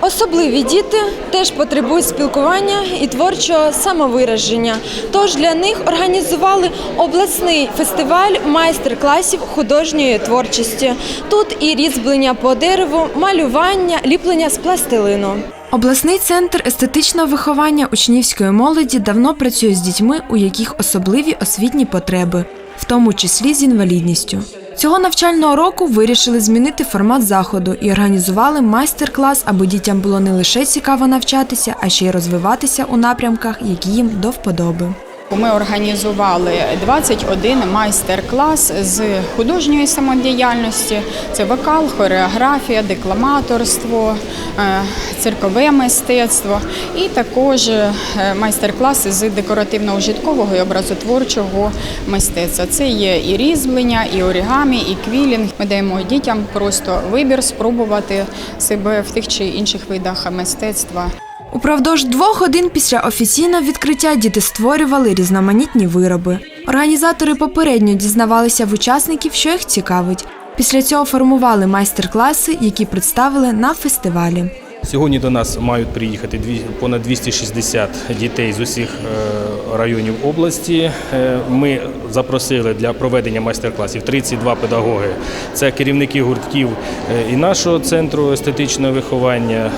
Особливі діти теж потребують спілкування і творчого самовираження. Тож для них організували обласний фестиваль майстер-класів художньої творчості. Тут і різьблення по дереву, малювання, ліплення з пластилину. Обласний центр естетичного виховання учнівської молоді давно працює з дітьми, у яких особливі освітні потреби, в тому числі з інвалідністю. Цього навчального року вирішили змінити формат заходу і організували майстер-клас, аби дітям було не лише цікаво навчатися, а ще й розвиватися у напрямках, які їм до вподоби. Ми організували 21 майстер-клас з художньої самодіяльності. Це вокал, хореографія, декламаторство, е, циркове мистецтво і також е, майстер-класи з декоративно-ужиткового і образотворчого мистецтва. Це є і різьблення, і орігамі, і квілінг. Ми даємо дітям просто вибір спробувати себе в тих чи інших видах мистецтва. Упродовж двох годин після офіційного відкриття діти створювали різноманітні вироби. Організатори попередньо дізнавалися в учасників, що їх цікавить. Після цього формували майстер-класи, які представили на фестивалі. Сьогодні до нас мають приїхати понад 260 дітей з усіх е, районів області. Е, Ми запросили для проведення майстер-класів 32 педагоги. Це керівники гуртків е, і нашого центру естетичного виховання,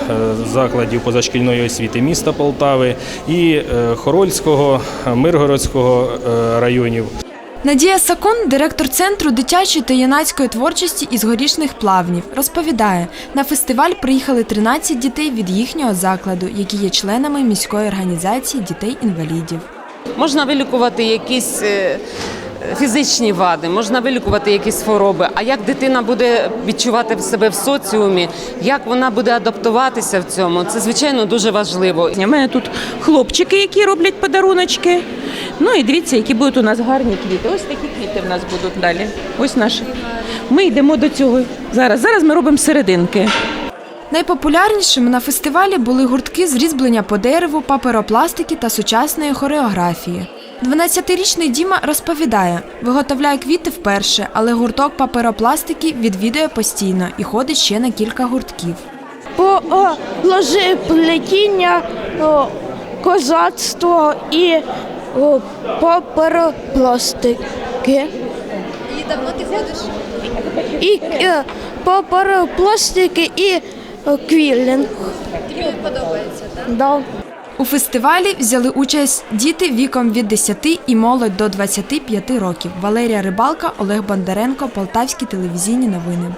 закладів позашкільної освіти міста Полтави, і Хорольського, Миргородського районів. Надія Сакун, директор центру дитячої та юнацької творчості із горішних плавнів, розповідає, на фестиваль приїхали 13 дітей від їхнього закладу, які є членами міської організації дітей-інвалідів. Можна вилікувати якісь е, фізичні вади, можна вилікувати якісь хвороби. А як дитина буде відчувати в себе в соціумі, як вона буде адаптуватися в цьому, це звичайно дуже важливо. У мене тут хлопчики, які роблять подаруночки. Ну і дивіться, які будуть у нас гарні квіти. Ось такі квіти в нас будуть далі. Ось наші. Ми йдемо до цього. Зараз. Зараз ми робимо серединки. Найпопулярнішими на фестивалі були гуртки з різьблення по дереву, паперопластики та сучасної хореографії. 12-річний Діма розповідає, виготовляє квіти вперше, але гурток паперопластики відвідує постійно і ходить ще на кілька гуртків. по о, ложи плетіння, о, козацтво і паперопластики. І давно ти ходиш? І е, паперопластики і е, квілінг. Тобі подобається, так? Да. У фестивалі взяли участь діти віком від 10 і молодь до 25 років. Валерія Рибалка, Олег Бондаренко, Полтавські телевізійні новини.